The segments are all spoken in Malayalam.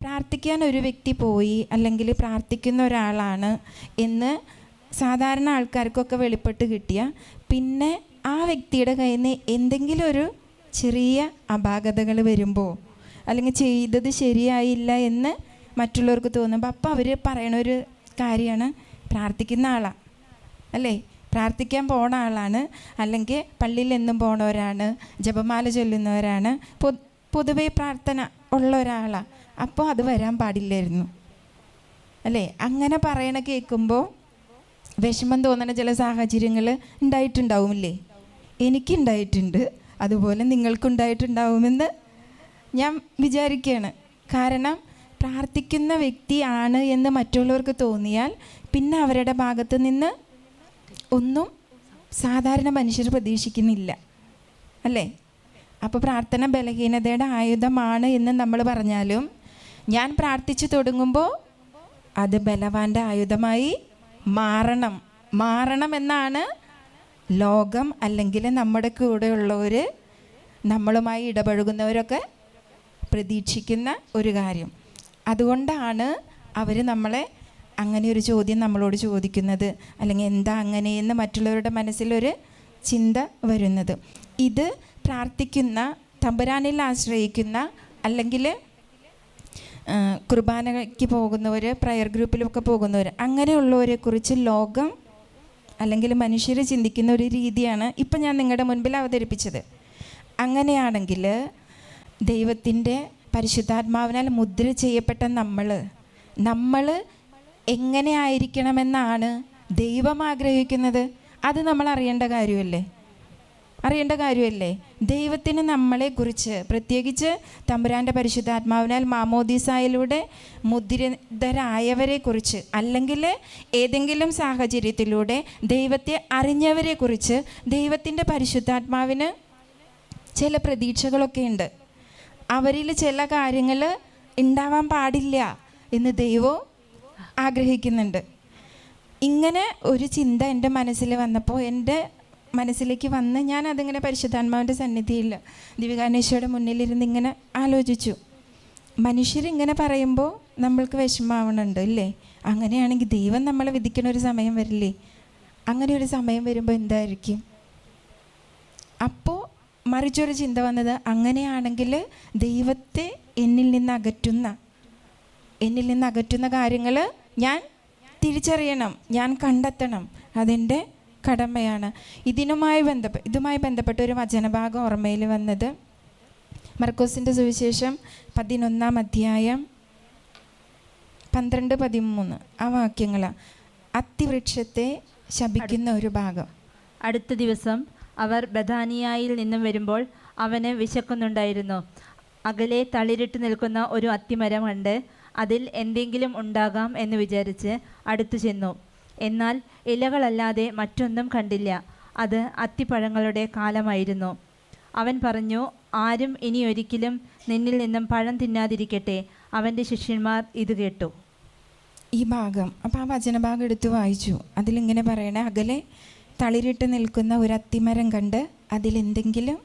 പ്രാർത്ഥിക്കാൻ ഒരു വ്യക്തി പോയി അല്ലെങ്കിൽ പ്രാർത്ഥിക്കുന്ന ഒരാളാണ് എന്ന് സാധാരണ ആൾക്കാർക്കൊക്കെ വെളിപ്പെട്ട് കിട്ടിയ പിന്നെ ആ വ്യക്തിയുടെ കയ്യിൽ നിന്ന് എന്തെങ്കിലും ഒരു ചെറിയ അപാകതകൾ വരുമ്പോൾ അല്ലെങ്കിൽ ചെയ്തത് ശരിയായില്ല എന്ന് മറ്റുള്ളവർക്ക് തോന്നുമ്പോൾ അപ്പോൾ അവർ പറയണ ഒരു കാര്യമാണ് പ്രാർത്ഥിക്കുന്ന ആളാണ് അല്ലേ? പ്രാർത്ഥിക്കാൻ പോണ ആളാണ്. അല്ലെങ്കിൽ പള്ളിയിൽ എന്നും പോണവരാണ്. ജപമാല ചൊല്ലുന്നവരാണ്. പൊതുവേ പ്രാർത്ഥന ഉള്ള ഒരാളാണ് അപ്പോൾ അത് വരാൻ പാടില്ലായിരുന്നു. അല്ലേ? അങ്ങനെ പറയണ കേൾക്കുമ്പോൾ വിഷമം തോന്നുന്ന ചില സാഹചര്യങ്ങൾ ഉണ്ടായിട്ടുണ്ടാവുമില്ലേ? എനിക്കുണ്ടായിട്ടുണ്ട്. അതുപോലെ നിങ്ങൾക്കുണ്ടായിട്ടുണ്ടാവുമെന്ന് ഞാൻ വിചാരിക്കുകയാണ് കാരണം പ്രാർത്ഥിക്കുന്ന വ്യക്തിയാണ് എന്ന് മറ്റുള്ളവർക്ക് തോന്നിയാൽ പിന്നെ അവരുടെ ഭാഗത്ത് നിന്ന് ഒന്നും സാധാരണ മനുഷ്യർ പ്രതീക്ഷിക്കുന്നില്ല. അല്ലേ? അപ്പോൾ പ്രാർത്ഥന ബലഹീനതയുടെ ആയുധമാണ് എന്ന് നമ്മൾ പറഞ്ഞാലും ഞാൻ പ്രാർത്ഥിച്ചു തുടങ്ങുമ്പോൾ അത് ബലവാന്റെ ആയുധമായി മാറണം. മാറണം എന്നാണ് ലോകം അല്ലെങ്കിൽ നമ്മുടെ കൂടെയുള്ളവർ നമ്മളുമായി ഇടപഴകുന്നവരൊക്കെ പ്രതീക്ഷിക്കുന്ന ഒരു കാര്യം. അതുകൊണ്ടാണ് അവർ നമ്മളെ അങ്ങനെ ഒരു ചോദ്യം നമ്മളോട് ചോദിക്കുന്നത്. അല്ലെങ്കിൽ എന്താ അങ്ങനെയെന്ന് മറ്റുള്ളവരുടെ മനസ്സിലൊരു ചിന്ത വരുന്നത്. ഇത് പ്രാർത്ഥിക്കുന്ന തമ്പുരാനിൽ ആശ്രയിക്കുന്ന അല്ലെങ്കിൽ കുർബാനയ്ക്ക് പോകുന്നവർ പ്രയർ ഗ്രൂപ്പിലൊക്കെ പോകുന്നവർ അങ്ങനെയുള്ളവരെ കുറിച്ച് ലോകം അല്ലെങ്കിൽ മനുഷ്യർ ചിന്തിക്കുന്ന ഒരു രീതിയാണ് ഇപ്പം ഞാൻ നിങ്ങളുടെ മുൻപിൽ അവതരിപ്പിച്ചത്. അങ്ങനെയാണെങ്കിൽ ദൈവത്തിന്റെ പരിശുദ്ധാത്മാവിനാൽ മുദ്ര ചെയ്യപ്പെട്ട നമ്മൾ നമ്മൾ എങ്ങനെ ആയിരിക്കണമെന്നാണ് ദൈവം ആഗ്രഹിക്കുന്നത്? അത് നമ്മൾ അറിയേണ്ട കാര്യമല്ലേ? അറിയേണ്ട കാര്യമല്ലേ? ദൈവത്തിന് നമ്മളെക്കുറിച്ച് പ്രത്യേകിച്ച് തമ്പുരാന്റെ പരിശുദ്ധാത്മാവിനാൽ മാമോദീസായിലൂടെ മുദ്രിതരായവരെക്കുറിച്ച് അല്ലെങ്കിൽ ഏതെങ്കിലും സാഹചര്യത്തിലൂടെ ദൈവത്തെ അറിഞ്ഞവരെക്കുറിച്ച് ദൈവത്തിന്റെ പരിശുദ്ധാത്മാവിന് ചില പ്രതീക്ഷകളൊക്കെ ഉണ്ട്. അവരിൽ ചില കാര്യങ്ങൾ ഉണ്ടാവാൻ പാടില്ല എന്ന് ദൈവവും ആഗ്രഹിക്കുന്നുണ്ട്. ഇങ്ങനെ ഒരു ചിന്ത എന്റെ മനസ്സിൽ വന്നപ്പോൾ എന്റെ മനസ്സിലേക്ക് വന്ന് ഞാൻ അതിങ്ങനെ പരിശുദ്ധാത്മാവിന്റെ സന്നിധിയിൽ ദിവികാനേശ്വരുടെ മുന്നിലിരുന്ന് ഇങ്ങനെ ആലോചിച്ചു. മനുഷ്യരിങ്ങനെ പറയുമ്പോൾ നമ്മൾക്ക് വിഷമാവണുണ്ട് ഇല്ലേ? അങ്ങനെയാണെങ്കിൽ ദൈവം നമ്മളെ വിധിക്കണ ഒരു സമയം വരില്ലേ? അങ്ങനെ ഒരു സമയം വരുമ്പോൾ എന്തായിരിക്കും? അപ്പോൾ മറിച്ചൊരു ചിന്ത വന്നത് അങ്ങനെയാണെങ്കിൽ ദൈവത്തെ എന്നിൽ നിന്ന് അകറ്റുന്ന എന്നിൽ നിന്ന് അകറ്റുന്ന കാര്യങ്ങൾ ഞാൻ തിരിച്ചറിയണം ഞാൻ കണ്ടെത്തണം. അതെന്റെ കടമയാണ്. ഇതിനുമായി ബന്ധപ്പെട്ട് ഇതുമായി ബന്ധപ്പെട്ട ഒരു വചനഭാഗം ഓർമ്മയിൽ വന്നത്. മർക്കോസിന്റെ സുവിശേഷം പതിനൊന്നാം അധ്യായം പന്ത്രണ്ട് പതിമൂന്ന്. ആ വാക്യങ്ങളാണ് അത്തിവൃക്ഷത്തെ ശപിക്കുന്ന ഒരു ഭാഗം. അടുത്ത ദിവസം അവർ ബദാനിയായിൽ നിന്നും വരുമ്പോൾ അവന് വിശക്കുന്നുണ്ടായിരുന്നു. അകലെ തളിരിട്ട് നിൽക്കുന്ന ഒരു അത്തിമരം കണ്ട് അതിൽ എന്തെങ്കിലും ഉണ്ടാകാം എന്ന് വിചാരിച്ച് അടുത്തു ചെന്നു. എന്നാൽ ഇലകളല്ലാതെ മറ്റൊന്നും കണ്ടില്ല. അത് അത്തിപ്പഴങ്ങളുടെ കാലമായിരുന്നു. അവൻ പറഞ്ഞു ആരും ഇനി ഒരിക്കലും നിന്നിൽ നിന്നും പഴം തിന്നാതിരിക്കട്ടെ. അവന്റെ ശിഷ്യന്മാർ ഇത് കേട്ടു. ഈ ഭാഗം അപ്പോൾ ആ വചനഭാഗം എടുത്ത് വായിച്ചു. അതിലിങ്ങനെ പറയണേ അകലെ തളിരിട്ട് നിൽക്കുന്ന ഒരു അത്തിമരം കണ്ട് അതിലെന്തെങ്കിലും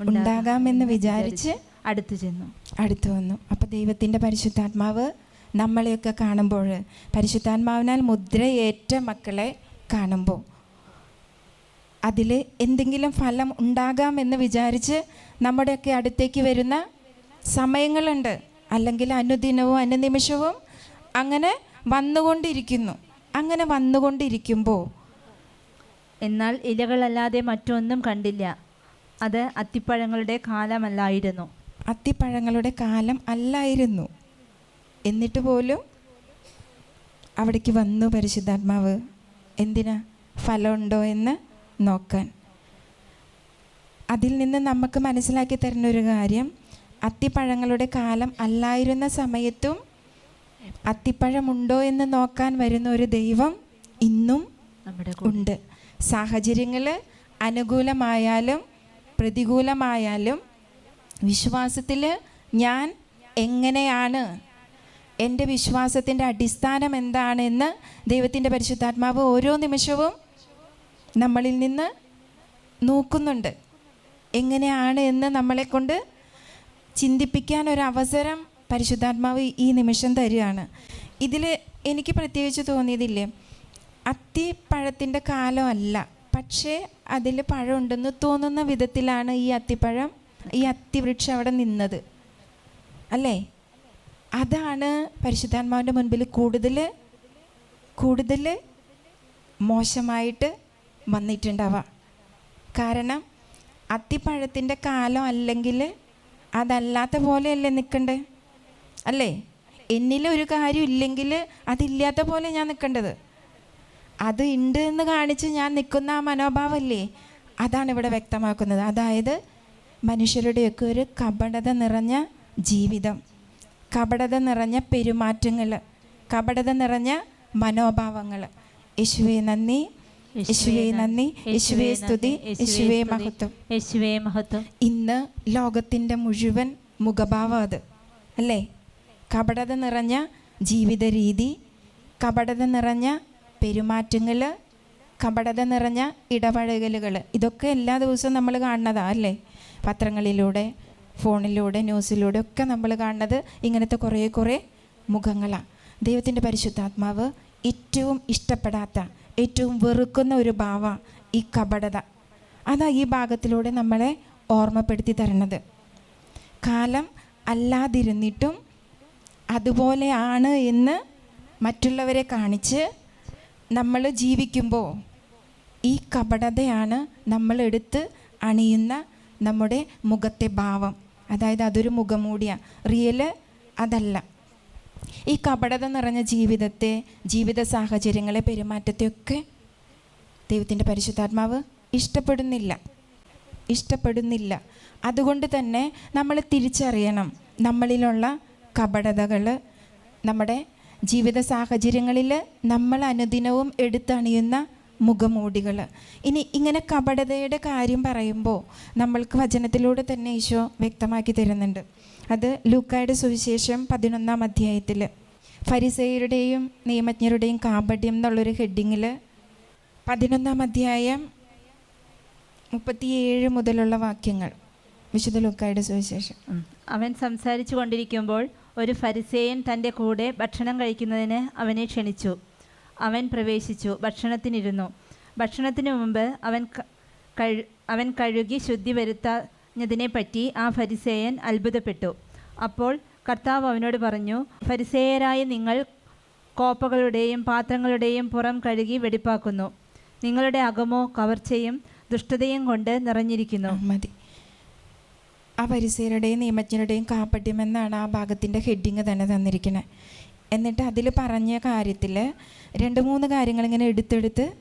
ഉണ്ടാകാമെന്ന് വിചാരിച്ച് അടുത്തു ചെന്നു. അടുത്തു വന്നു. അപ്പോൾ ദൈവത്തിന്റെ പരിശുദ്ധാത്മാവ് നമ്മളെയൊക്കെ കാണുമ്പോൾ പരിശുദ്ധാത്മാവിനാൽ മുദ്രയേറ്റ മക്കളെ കാണുമ്പോൾ അതിൽ എന്തെങ്കിലും ഫലം ഉണ്ടാകാമെന്ന് വിചാരിച്ച് നമ്മുടെയൊക്കെ അടുത്തേക്ക് വരുന്ന സമയങ്ങളുണ്ട്. അല്ലെങ്കിൽ അനുദിനവും അനുനിമിഷവും അങ്ങനെ വന്നുകൊണ്ടിരിക്കുന്നു. അങ്ങനെ വന്നുകൊണ്ടിരിക്കുമ്പോൾ എന്നാൽ ഇലകളല്ലാതെ മറ്റൊന്നും കണ്ടില്ല. അത് അത്തിപ്പഴങ്ങളുടെ കാലമല്ലായിരുന്നു. അത്തിപ്പഴങ്ങളുടെ കാലം അല്ലായിരുന്നു. എന്നിട്ട് പോലും അവിടേക്ക് വന്നു പരിശുദ്ധാത്മാവ്. എന്തിനാ? ഫലമുണ്ടോ എന്ന് നോക്കാൻ. അതിൽ നിന്ന് നമുക്ക് മനസ്സിലാക്കി തരുന്ന ഒരു കാര്യം അത്തിപ്പഴങ്ങളുടെ കാലം അല്ലായിരുന്ന സമയത്തും അത്തിപ്പഴമുണ്ടോ എന്ന് നോക്കാൻ വരുന്ന ഒരു ദൈവം ഇന്നും. ഉണ്ട്. സാഹചര്യങ്ങൾ അനുകൂലമായാലും പ്രതികൂലമായാലും വിശ്വാസത്തിൽ ഞാൻ എങ്ങനെയാണ് എന്റെ വിശ്വാസത്തിന്റെ അടിസ്ഥാനം എന്താണെന്ന് ദൈവത്തിന്റെ പരിശുദ്ധാത്മാവ് ഓരോ നിമിഷവും നമ്മളിൽ നിന്ന് നോക്കുന്നുണ്ട്. എങ്ങനെയാണ് എന്ന് നമ്മളെ കൊണ്ട് ചിന്തിപ്പിക്കാൻ ഒരു അവസരം പരിശുദ്ധാത്മാവ് ഈ നിമിഷം തരികയാണ്. ഇതിൽ എനിക്ക് പ്രത്യേകിച്ച് തോന്നിയതില്ലേ അത്തിപ്പഴത്തിന്റെ കാലം അല്ല പക്ഷേ അതിൽ പഴമുണ്ടെന്ന് തോന്നുന്ന വിധത്തിലാണ് ഈ അത്തിപ്പഴം ഈ അത്തിവൃക്ഷം അവിടെ നിന്നത്. അല്ലേ? അതാണ് പരിശുദ്ധാത്മാവിന്റെ മുൻപിൽ കൂടുതൽ കൂടുതൽ മോശമായിട്ട് വന്നിട്ടുണ്ടാവുക. കാരണം അത്തിപ്പഴത്തിന്റെ കാലം അല്ലെങ്കിൽ അതല്ലാത്ത പോലെയല്ലേ നിൽക്കേണ്ടത് അല്ലേ? എന്നിലൊരു കാര്യം ഇല്ലെങ്കിൽ അതില്ലാത്ത പോലെ ഞാൻ നിൽക്കേണ്ടത്. അത് ഉണ്ട് എന്ന് കാണിച്ച് ഞാൻ നിൽക്കുന്ന ആ മനോഭാവമല്ലേ? അതാണ് ഇവിടെ വ്യക്തമാക്കുന്നത്. അതായത് മനുഷ്യരുടെയൊക്കെ ഒരു കപടത നിറഞ്ഞ ജീവിതം. കപടത നിറഞ്ഞ പെരുമാറ്റങ്ങൾ കപടത നിറഞ്ഞ മനോഭാവങ്ങൾ. യേശുവേ നന്ദി. യേശുവേ നന്ദി. യേശുവേ സ്തുതി. യേശുവേ മഹത്വം. യേശുവേ മഹത്വം. ഇന്ന് ലോകത്തിന്റെ മുഴുവൻ മുഖഭാവം അത് അല്ലേ? കപടത നിറഞ്ഞ ജീവിത രീതി കപടത നിറഞ്ഞ പെരുമാറ്റങ്ങൾ കപടത നിറഞ്ഞ ഇടപഴകലുകൾ. ഇതൊക്കെ എല്ലാ ദിവസവും നമ്മൾ കാണുന്നതാ അല്ലേ? പത്രങ്ങളിലൂടെ ഫോണിലൂടെ ന്യൂസിലൂടെ ഒക്കെ നമ്മൾ കാണുന്നത് ഇങ്ങനത്തെ കുറേ കുറേ മുഖങ്ങളാണ്. ദൈവത്തിന്റെ പരിശുദ്ധാത്മാവ് ഏറ്റവും ഇഷ്ടപ്പെടാത്ത ഏറ്റവും വെറുക്കുന്ന ഒരു ഭാവ ഈ കപടത. അതാ ഈ ഭാഗത്തിലൂടെ നമ്മളെ ഓർമ്മപ്പെടുത്തി തരണത്. കാലം അല്ലാതിരുന്നിട്ടും അതുപോലെയാണ് എന്ന് മറ്റുള്ളവരെ കാണിച്ച് നമ്മൾ ജീവിക്കുമ്പോൾ ഈ കപടതയാണ് നമ്മളെടുത്ത് അണിയുന്ന നമ്മുടെ മുഖത്തെ ഭാവം. അതായത് അതൊരു മുഖമൂടിയാണ് റിയൽ അതല്ല. ഈ കപടത നിറഞ്ഞ ജീവിതത്തെ ജീവിത സാഹചര്യങ്ങളെ പെരുമാറ്റത്തെയൊക്കെ ദൈവത്തിന്റെ പരിശുദ്ധാത്മാവ് ഇഷ്ടപ്പെടുന്നില്ല. ഇഷ്ടപ്പെടുന്നില്ല. അതുകൊണ്ട് തന്നെ നമ്മൾ തിരിച്ചറിയണം നമ്മളിലുള്ള കപടതകൾ നമ്മുടെ ജീവിത സാഹചര്യങ്ങളിൽ നമ്മൾ അനുദിനവും എടുത്തണിയുന്ന മുഖമൂടികൾ ഇനി ഇങ്ങനെ കപടതയുടെ കാര്യം പറയുമ്പോൾ നമ്മൾക്ക് വചനത്തിലൂടെ തന്നെ ഈശോ വ്യക്തമാക്കി തരുന്നുണ്ട്. അത് ലൂക്കായുടെ സുവിശേഷം പതിനൊന്നാം അധ്യായത്തിൽ ഫരിസേയരുടെയും നിയമജ്ഞരുടെയും കാപട്യം എന്നുള്ളൊരു ഹെഡിങ്ങിൽ പതിനൊന്നാം അധ്യായം മുപ്പത്തിയേഴ് മുതലുള്ള വാക്യങ്ങൾ. വിശുദ്ധ ലൂക്കായുടെ സുവിശേഷം. അവൻ സംസാരിച്ചു കൊണ്ടിരിക്കുമ്പോൾ ഒരു ഫരിസേയൻ തന്റെ കൂടെ ഭക്ഷണം കഴിക്കുന്നതിന് അവനെ ക്ഷണിച്ചു. അവൻ പ്രവേശിച്ചു ഭക്ഷണത്തിനിരുന്നു. ഭക്ഷണത്തിന് മുമ്പ് അവൻ അവൻ കഴുകി ശുദ്ധി വരുത്താഞ്ഞതിനെപ്പറ്റി ആ ഫരിസേയൻ അത്ഭുതപ്പെട്ടു. അപ്പോൾ കർത്താവ് അവനോട് പറഞ്ഞു ഫരിസേയരായ നിങ്ങൾ കോപ്പകളുടെയും പാത്രങ്ങളുടെയും പുറം കഴുകി വെടിപ്പാക്കുന്നു. നിങ്ങളുടെ അകമോ കവർച്ചയും ദുഷ്ടതയും കൊണ്ട് നിറഞ്ഞിരിക്കുന്നു. മതി. ആ പരിസരയുടെയും നിയമജ്ഞരുടെയും കാപ്പട്യം എന്നാണ് ആ ഭാഗത്തിന്റെ ഹെഡിങ് തന്നെ തന്നിരിക്കുന്നത് എന്നിട്ട് അതിൽ പറഞ്ഞ കാര്യത്തിൽ രണ്ട് മൂന്ന് കാര്യങ്ങൾ ഇങ്ങനെ എടുത്തെടുത്ത്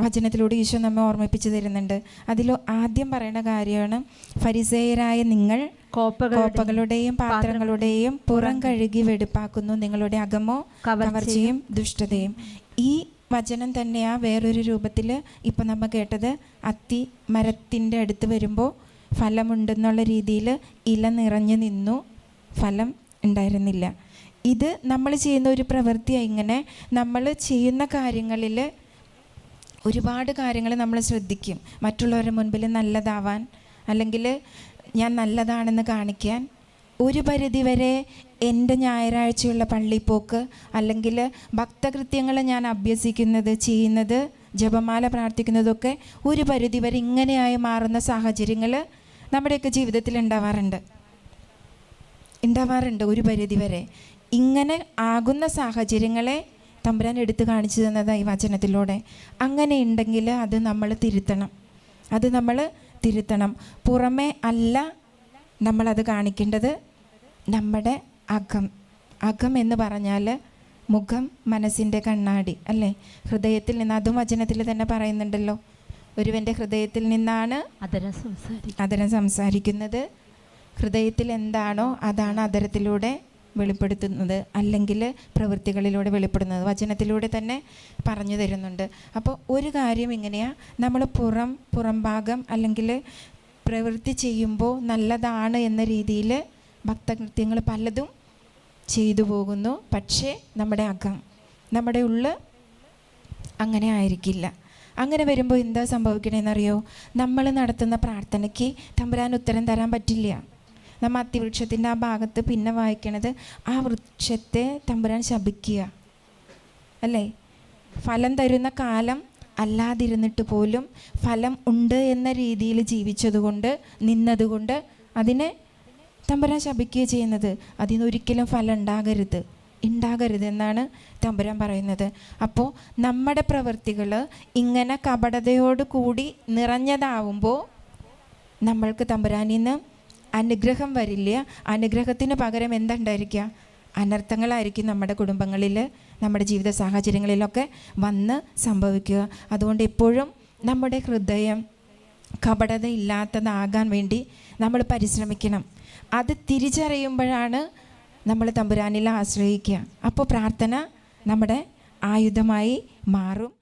വചനത്തിലൂടെ ഈശോ നമ്മെ ഓർമ്മിപ്പിച്ചു തരുന്നുണ്ട്. അതിൽ ആദ്യം പറയുന്ന കാര്യമാണ് ഫരിസേയരായ നിങ്ങൾ കോപ്പകളുടെ കോപ്പകളുടെയും പാത്രങ്ങളുടെയും പുറം കഴുകി വെടുപ്പാക്കുന്നു. നിങ്ങളുടെ അകമോ കവർച്ചയും ദുഷ്ടതയും. ഈ വചനം തന്നെയാ വേറൊരു രൂപത്തിൽ ഇപ്പം നമ്മൾ കേട്ടത്. അത്തി മരത്തിന്റെ അടുത്ത് വരുമ്പോൾ ഫലമുണ്ടെന്നുള്ള രീതിയിൽ ഇല നിറഞ്ഞു നിന്നു. ഫലം ഉണ്ടായിരുന്നില്ല. ഇത് നമ്മൾ ചെയ്യുന്ന ഒരു പ്രവൃത്തിയാണ് ഇങ്ങനെ. നമ്മൾ ചെയ്യുന്ന കാര്യങ്ങളിൽ ഒരുപാട് കാര്യങ്ങൾ നമ്മൾ ശ്രദ്ധിക്കും. മറ്റുള്ളവരുടെ മുൻപിൽ നല്ലതാവാൻ അല്ലെങ്കിൽ ഞാൻ നല്ലതാണെന്ന് കാണിക്കാൻ. ഒരു പരിധി വരെ എന്റെ ഞായറാഴ്ചയുള്ള പള്ളിപ്പോക്ക് അല്ലെങ്കിൽ ഭക്തകൃത്യങ്ങൾ ഞാൻ അഭ്യസിക്കുന്നത് ചെയ്യുന്നത് ജപമാല പ്രാർത്ഥിക്കുന്നതൊക്കെ ഒരു പരിധി വരെ ഇങ്ങനെയായി മാറുന്ന സാഹചര്യങ്ങൾ നമ്മുടെയൊക്കെ ജീവിതത്തിൽ ഉണ്ടാവാറുണ്ട്. ഉണ്ടാവാറുണ്ട് ഒരു പരിധി വരെ. ഇങ്ങനെ ആകുന്ന സാഹചര്യങ്ങളെ തമ്പുരാൻ എടുത്തു കാണിച്ചു തന്നതാണ് ഈ വചനത്തിലൂടെ. അങ്ങനെ ഉണ്ടെങ്കിൽ അത് നമ്മൾ തിരുത്തണം. അത് നമ്മൾ തിരുത്തണം. പുറമേ അല്ല നമ്മളത് കാണിക്കേണ്ടത് നമ്മുടെ അകം. അകം എന്ന് പറഞ്ഞാൽ മുഖം മനസ്സിന്റെ കണ്ണാടി അല്ലേ? ഹൃദയത്തിൽ നിന്ന് അതും വചനത്തിൽ തന്നെ പറയുന്നുണ്ടല്ലോ. ഒരുവന്റെ ഹൃദയത്തിൽ നിന്നാണ് അതര സംസാരിക്കും. അതരം സംസാരിക്കുന്നത്. ഹൃദയത്തിൽ എന്താണോ അതാണ് അതരത്തിലൂടെ വെളിപ്പെടുത്തുന്നത് അല്ലെങ്കിൽ പ്രവൃത്തികളിലൂടെ വെളിപ്പെടുന്നത് വചനത്തിലൂടെ തന്നെ പറഞ്ഞു തരുന്നുണ്ട്. അപ്പോൾ ഒരു കാര്യം ഇങ്ങനെയാണ് നമ്മൾ പുറം പുറം ഭാഗം അല്ലെങ്കിൽ പ്രവൃത്തി ചെയ്യുമ്പോൾ നല്ലതാണ് എന്ന രീതിയിൽ ഭക്തകൃത്യങ്ങൾ പലതും ചെയ്തു പോകുന്നു. പക്ഷേ നമ്മുടെ അകം നമ്മുടെ ഉള്ള് അങ്ങനെ ആയിരിക്കില്ല. അങ്ങനെ വരുമ്പോൾ എന്താ സംഭവിക്കണമെന്നറിയോ നമ്മൾ നടത്തുന്ന പ്രാർത്ഥനയ്ക്ക് തമ്പുരാൻ ഉത്തരം തരാൻ പറ്റില്ല. നമ്മ അത്തിവൃക്ഷത്തിന്റെ ആ ഭാഗത്ത് പിന്നെ വായിക്കണത് ആ വൃക്ഷത്തെ തമ്പുരാൻ ശപിക്കുക. അല്ലേ? ഫലം തരുന്ന കാലം അല്ലാതിരുന്നിട്ട് പോലും ഫലം ഉണ്ട് എന്ന രീതിയിൽ ജീവിച്ചതുകൊണ്ട് നിന്നതുകൊണ്ട് അതിനെ തമ്പുരാൻ ശപിക്കുക ചെയ്യുന്നത്. അതിന് ഒരിക്കലും ഫലം ഉണ്ടാകരുത്. ഉണ്ടാകരുത് എന്നാണ് തമ്പുരാൻ പറയുന്നത്. അപ്പോൾ നമ്മുടെ പ്രവൃത്തികൾ ഇങ്ങനെ കപടതയോട് കൂടി നിറഞ്ഞതാവുമ്പോൾ നമ്മൾക്ക് തമ്പുരാനിൽ നിന്ന് അനുഗ്രഹം വരില്ല. അനുഗ്രഹത്തിന് പകരം എന്തുണ്ടായിരിക്കുക? അനർത്ഥങ്ങളായിരിക്കും നമ്മുടെ കുടുംബങ്ങളിൽ നമ്മുടെ ജീവിത സാഹചര്യങ്ങളിലൊക്കെ വന്ന് സംഭവിക്കുക. അതുകൊണ്ട് എപ്പോഴും നമ്മുടെ ഹൃദയം കപടത ഇല്ലാത്തതാകാൻ വേണ്ടി നമ്മൾ പരിശ്രമിക്കണം. അത് തിരിച്ചറിയുമ്പോഴാണ് നമ്മൾ തമ്പുരാനിൽ ആശ്രയിക്കുക. അപ്പോൾ പ്രാർത്ഥന നമ്മുടെ ആയുധമായി മാറും.